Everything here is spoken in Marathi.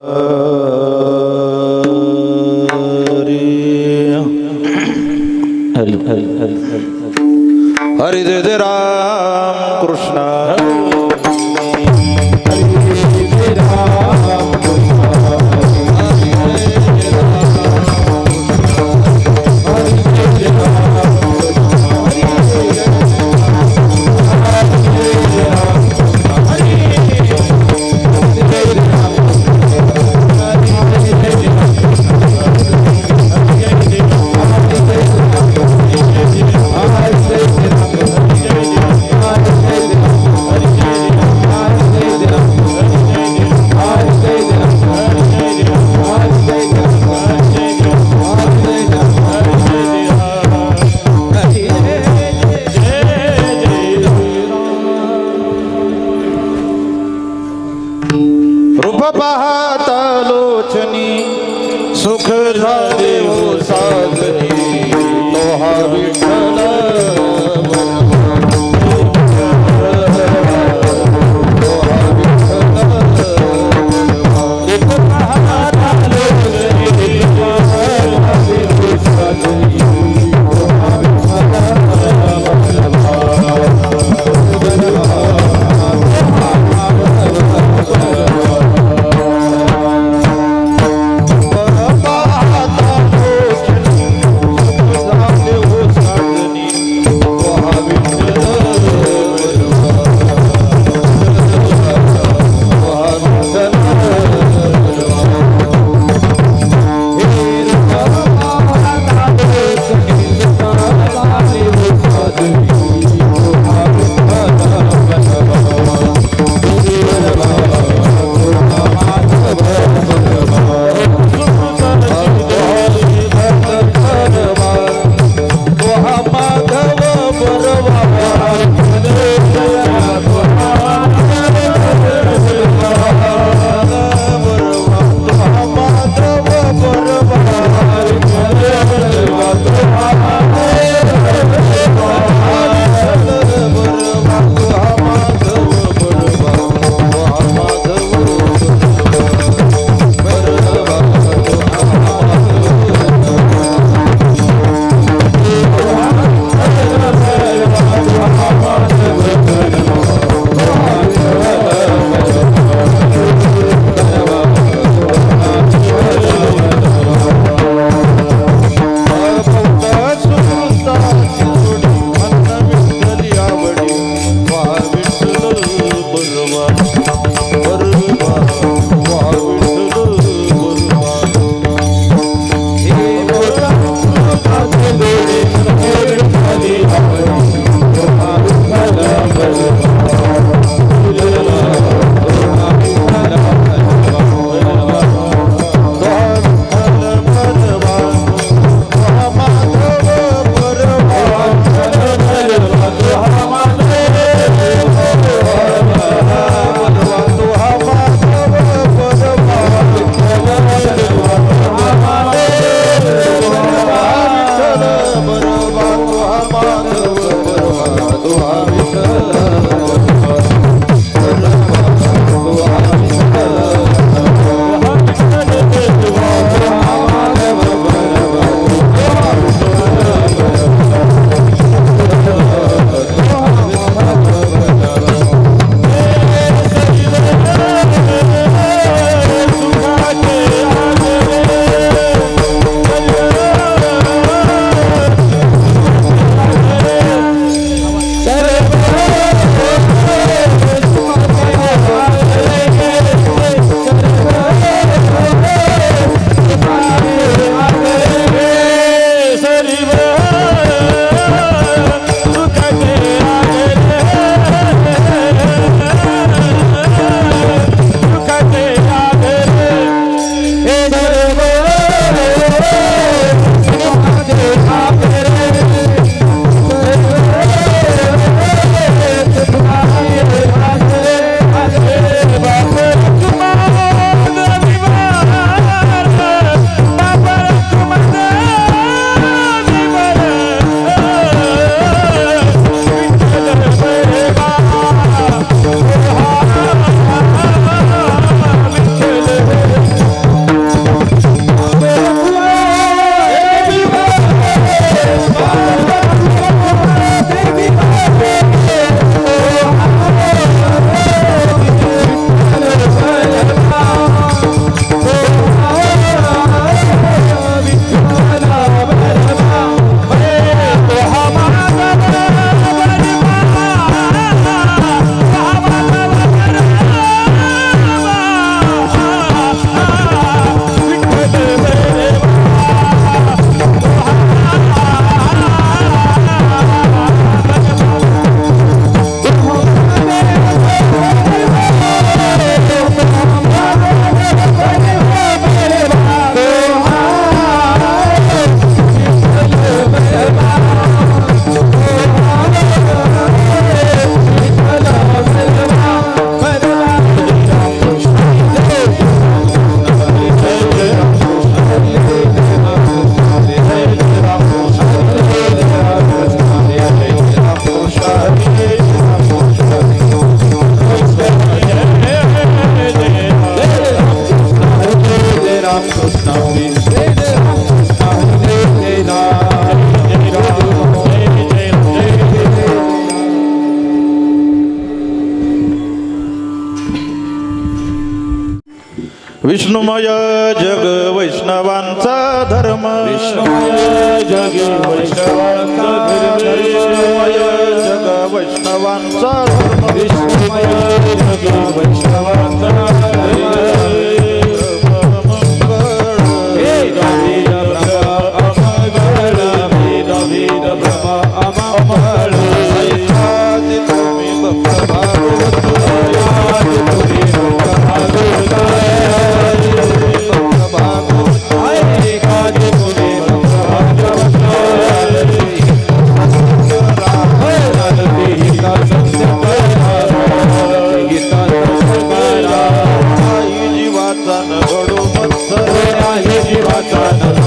Uh... Oh. विष्णुमय जग वैष्णवांचा धर्म. विष्णुमय जग वैष्णवांचा धर्म. विष्णुमय संवत्सर आहे जीवाचा नव